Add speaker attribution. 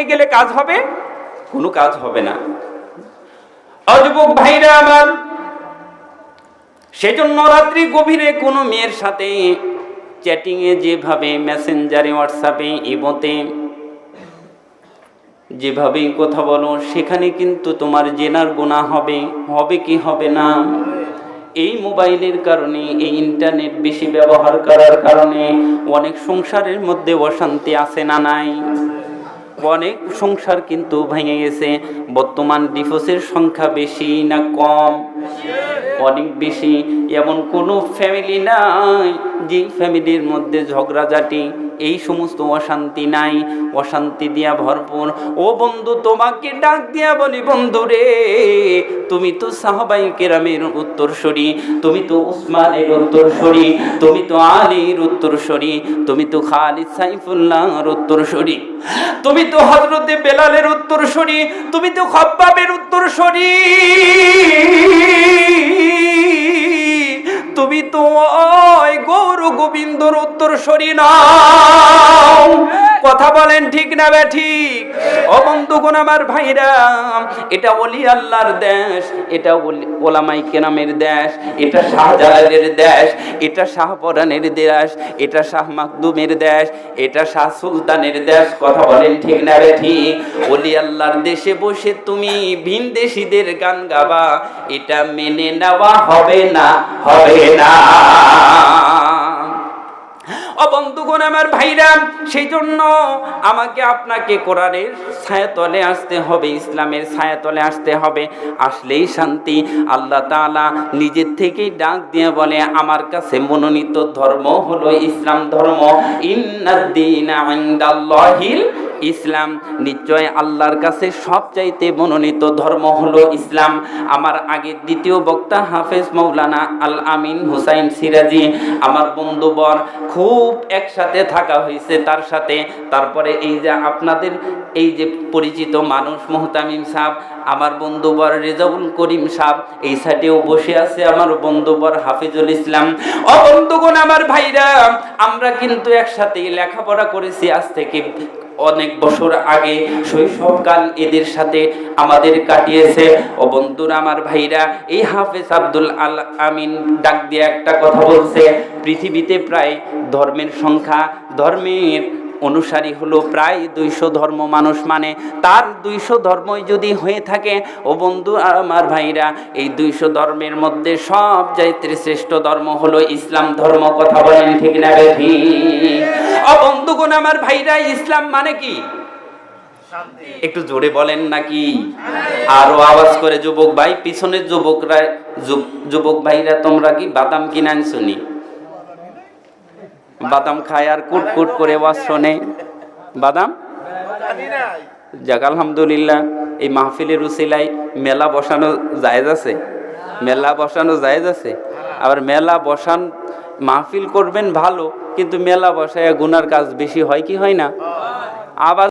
Speaker 1: নিয়ে গেলে কাজ হবে? কোনো কাজ হবে না। অযুবক ভাইরা আমার, সেজন্য রাত্রি গভীরে কোনো মেয়ের সাথে চ্যাটিংয়ে যেভাবে মেসেঞ্জারে হোয়াটসঅ্যাপে ইমোতে যেভাবেই কথা বলো, সেখানে কিন্তু তোমার জেনার গোনা হবে হবে কি হবে না? এই মোবাইলের কারণে, এই ইন্টারনেট বেশি ব্যবহার করার কারণে অনেক সংসারের মধ্যে অশান্তি আছে না নাই? অনেক সংসার কিন্তু ভেঙে গেছে। বর্তমান ডিভোর্সের সংখ্যা বেশি না কম। অনেক বেশি। এমন কোনো ফ্যামিলি নাই যে ফ্যামিলির মধ্যে ঝগড়াঝাটি, এই সমস্ত অশান্তি নাই। অশান্তি দিয়া ভরপুর। ও বন্ধু, তোমাকে ডাক দিয়া বলি, বন্ধু রে, তুমি তো সাহাবাই কেরামের উত্তরসরি, তুমি তো উসমানের উত্তরসরি, তুমি তো আলীর উত্তরসরি, তুমি তো খালিদ সাইফুল্লাহর উত্তরসরি, তুমি তো হজরতে বেলালের উত্তরসরি, তুমি তো খব্বাবের উত্তরসরি তুমি তো ওই গৌর গোবিন্দর উত্তর সরি নাও। কথা বলেন ঠিক না বে ঠিক ও বন্ধুগণ আমার ভাইরা, এটা ওলি আল্লাহর দেশ, এটা ওলি- ওলামাই কেরামের দেশ, এটা শাহজালালের দেশ, এটা শাহপরানের দেশ, এটা শাহ মাকদুমের দেশ, এটা শাহ সুলতানের দেশ, কথা বলেন ঠিক না রে ঠিক? ওলি আল্লাহর দেশে বসে তুমি ভিন দেশিদের গান গাবা, এটা মেনে নেওয়া হবে না হবে না। আমার ভাইরা সেই জন্য আমাকে আপনাকে কোরআনের ছায়াতলে আসতে হবে, ইসলামের ছায়াতলে আসতে হবে। আসলেই শান্তি। আল্লাহ তালা নিজের থেকেই ডাক দিয়ে বলে, আমার কাছে মনোনীত ধর্ম হলো ইসলাম ধর্ম। ইন্নাদ্দিন ইসলাম, নিশ্চয় আল্লাহর কাছে সবচাইতে মনোনীত ধর্ম হলো ইসলাম। আমার আগে দ্বিতীয় বক্তা হাফেজ মৌলানা আল আমিন হুসাইন সিরাজি, আমার বন্ধুবর খুব একসাথে থাকা হয়েছে তার সাথে। তারপরে এই যে আপনাদের, এই যে পরিচিত মানুষ মোহতামিম সাহ আমার বন্ধুবর রেজাউল করিম সাহ এই সাইডেও বসে আছে আমার বন্ধুবর হাফিজুল ইসলাম। ও বন্ধুগণ, আমার ভাইরা, আমরা কিন্তু একসাথে লেখাপড়া করেছি আজ থেকে অনেক বছর আগে শৈশবকাল এদের সাথে আমাদের কাটিয়েছে। ও বন্ধুরা, আমার ভাইরা, এই হাফেজ আব্দুল আল আমিন ডাক দিয়ে একটা কথা বলছে। পৃথিবীতে প্রায় ধর্মের সংখ্যা, ধর্মের অনুসারী হলো প্রায় দুইশো ধর্ম মানুষ। মানে তার দুইশো ধর্মই যদি হয়ে থাকে, ও বন্ধু, আমার ভাইরা, এই দুইশো ধর্মের মধ্যে সব চাইতে শ্রেষ্ঠ ধর্ম হলো ইসলাম ধর্ম। কথা বলেন ঠিক না ঠিক? ও বন্ধুগণ, আমার ভাইরা, ইসলাম মানে কি? একটু জোরে বলেন নাকি? আরও আওয়াজ করে, যুবক ভাই, পিছনের যুবকরা যুবক ভাইরা, তোমরা কি বাদাম কিনে আনছনি বাদাম খায় আর কুট কুট করে ওয়াজ শোনে। বাদাম? যাক, আলহামদুলিল্লাহ, এই মাহফিলের উসিলায় মেলা বসানো জায়েজ আছে। মেলা বসানো জায়েজ আছে। আবার মেলা বসান, মাহফিল করবেন ভালো, কিন্তু মেলা বসায় গুনার কাজ বেশি হয় কি হয় না? আবার